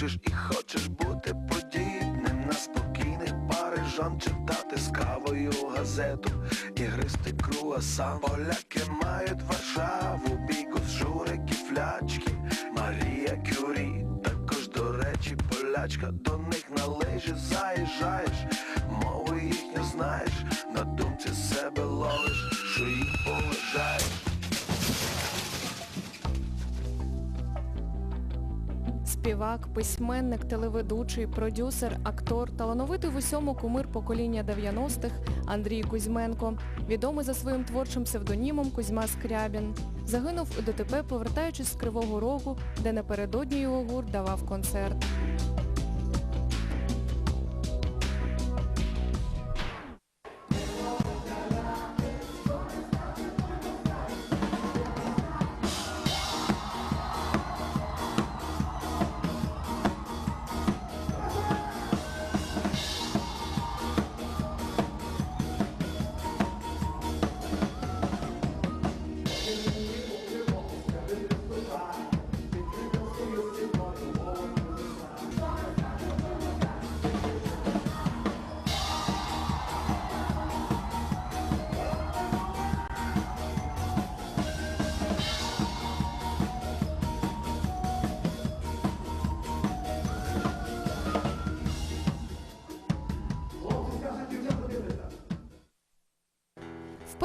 вчиш і хочеш бути подібним на спокійних парижан читати з кавою газету і гристи круасан. Поляки мають Варшаву, бійку з журики, флячки. Марія Кюрі, також до речі, полячка, до них на лижі заїжджаєш, мову їхню знаєш, на думці себе ловиш, що їх поважаєш. Співак, письменник, телеведучий, продюсер, актор, талановитий в усьому кумир покоління 90-х Андрій Кузьменко, відомий за своїм творчим псевдонімом Кузьма Скрябін. Загинув у ДТП, повертаючись з Кривого Рогу, де напередодні його гурт давав концерт.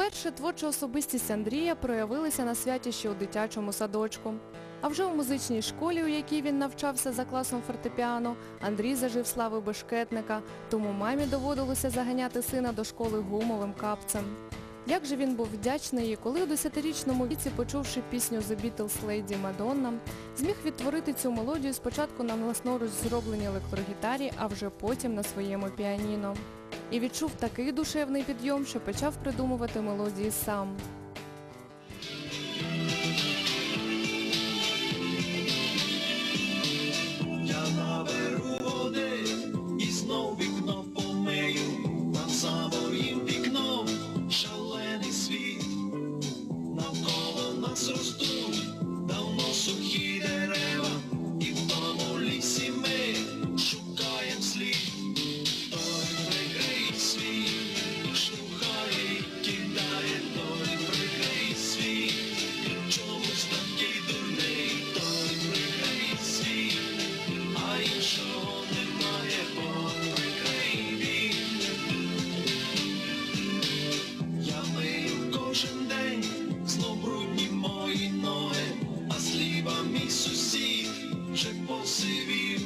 Вперше творча особистість Андрія проявилася на святі ще у дитячому садочку. А вже у музичній школі, у якій він навчався за класом фортепіано, Андрій зажив слави бешкетника, тому мамі доводилося заганяти сина до школи гумовим капцем. Як же він був вдячний коли у 10-річному віці, почувши пісню The Beatles Lady Madonna, зміг відтворити цю мелодію спочатку на власноруч зробленій електрогітарі, а вже потім на своєму піаніно. І відчув такий душевний підйом, що почав придумувати мелодії сам. Вже посивів.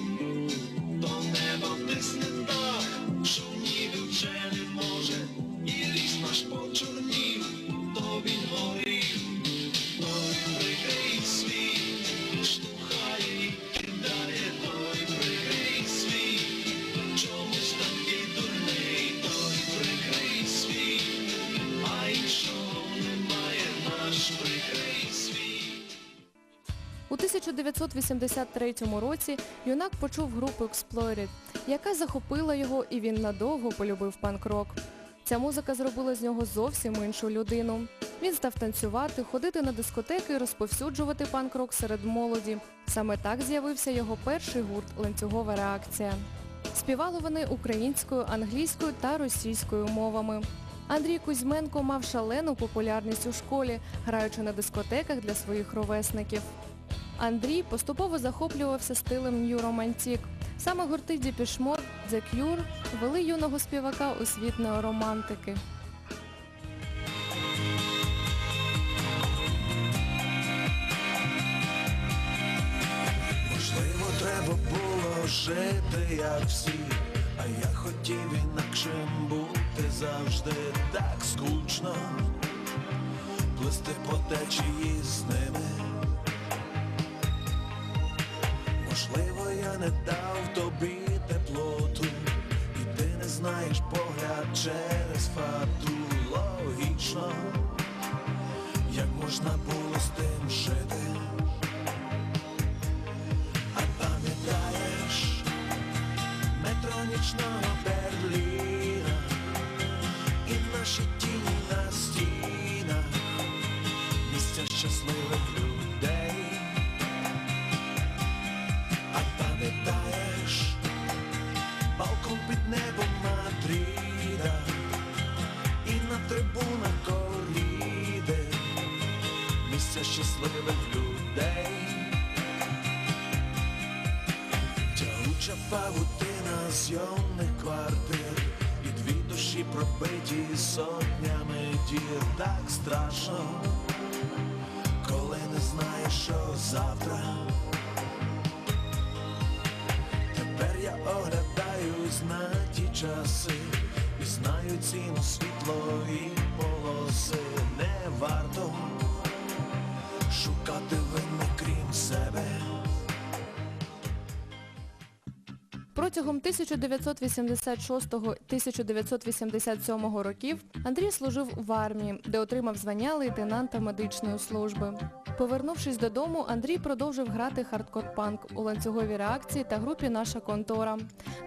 До неба тисне так, 1983 році юнак почув групу Exploited, яка захопила його і він надовго полюбив панк-рок. Ця музика зробила з нього зовсім іншу людину. Він став танцювати, ходити на дискотеки і розповсюджувати панк-рок серед молоді. Саме так з'явився його перший гурт Ланцюгова реакція. Співали вони українською, англійською та російською мовами. Андрій Кузьменко мав шалену популярність у школі, граючи на дискотеках для своїх ровесників. Андрій поступово захоплювався стилем Romantic. Саме гурти Mode, The Cure вели юного співака у світ неоромантики. Можливо, треба було жити, як всі, а я хотів інакшим бути завжди так скучно, плисти по течії з ними. Не дав тобі теплоту, і ти не знаєш погляд через фату. Логічно, як можна було серця щасливих людей. Тягуча павутина зйомних квартир І дві душі пробиті сотнями дір. Так страшно, коли не знаєш, що завтра. Тепер я оглядаюсь на ті часи І знаю ціну світлої полоси. Не варто шукати винних крім себе Протягом 1986-1987 років Андрій служив в армії, де отримав звання лейтенанта медичної служби. Повернувшись додому, Андрій продовжив грати хардкор-панк у ланцюговій реакції та групі Наша контора.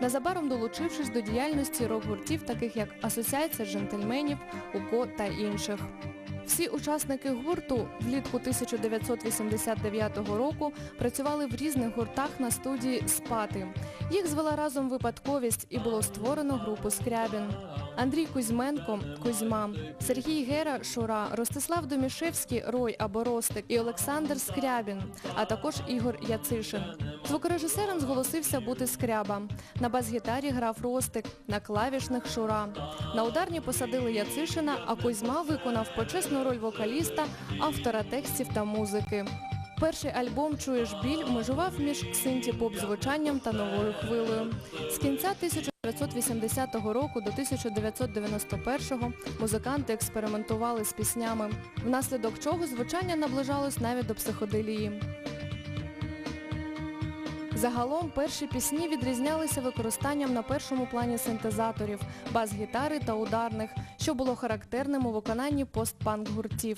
Незабаром долучившись до діяльності рок-гуртів, таких як Асоціація джентльменів, УКО та інших. Всі учасники гурту влітку 1989 року працювали в різних гуртах на студії Спати. Їх звела разом випадковість і було створено групу Скрябін. Андрій Кузьменко Кузьма, Сергій Гера Шура, Ростислав Домішевський Рой або Ростик і Олександр Скрябін, а також Ігор Яцишин. Звукорежисером зголосився бути Скряба. На бас-гітарі грав Ростик, на клавішних Шура. На ударні посадили Яцишина, а Кузьма виконав почесну роль вокаліста, автора текстів та музики. Перший альбом Чуєш біль межував між синті-поп звучанням та новою хвилею. З кінця 1980 року до 1991-го музиканти експериментували з піснями, внаслідок чого звучання наближалось навіть до психоделії. Загалом перші пісні відрізнялися використанням на першому плані синтезаторів, бас-гітари та ударних, що було характерним у виконанні постпанк гуртів.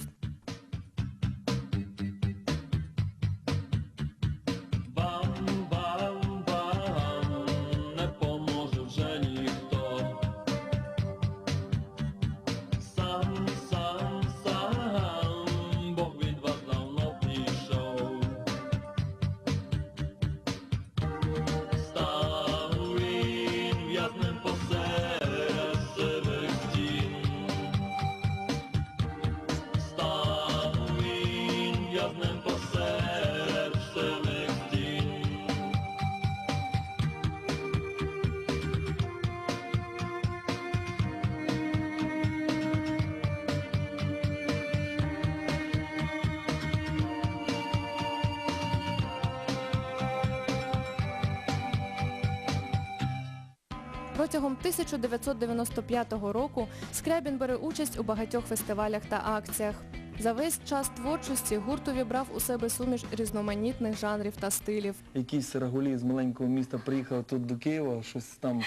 Протягом 1995 року Скрябін бере участь у багатьох фестивалях та акціях. За весь час творчості гурт увібрав у себе суміш різноманітних жанрів та стилів. якісь сирогулі з маленького міста приїхали тут до Києва, щось там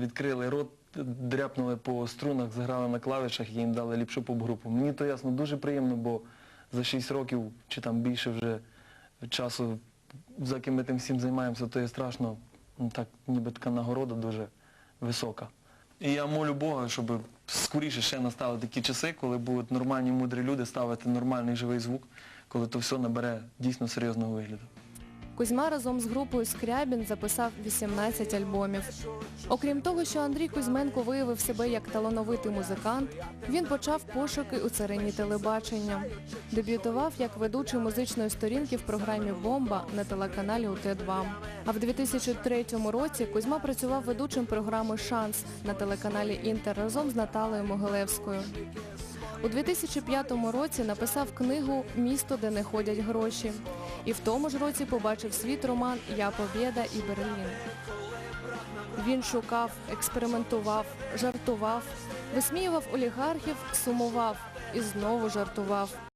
відкрили рот, дряпнули по струнах, заграли на клавішах і їм дали ліпшу поп-групу. Мені то ясно дуже приємно, бо за 6 років чи там більше вже часу, за ким ми тим всім займаємося, то є страшно, ну, так ніби така нагорода дуже висока. І я молю Бога, щоб скоріше ще настали такі часи, коли будуть нормальні мудрі люди ставити нормальний живий звук, коли то все набере дійсно серйозного вигляду. Кузьма разом з групою Скрябін записав 18 альбомів. Окрім того, що Андрій Кузьменко виявив себе як талановитий музикант, він почав пошуки у царині телебачення. Дебютував як ведучий музичної сторінки в програмі Бомба на телеканалі УТ2. А в 2003 році Кузьма працював ведучим програми Шанс на телеканалі Інтер разом з Наталею Могилевською. У 2005 році написав книгу Місто, де не ходять гроші. І в тому ж році побачив світ роман Я Побєда і Берлін. Він шукав, експериментував, жартував, висміював олігархів, сумував і знову жартував.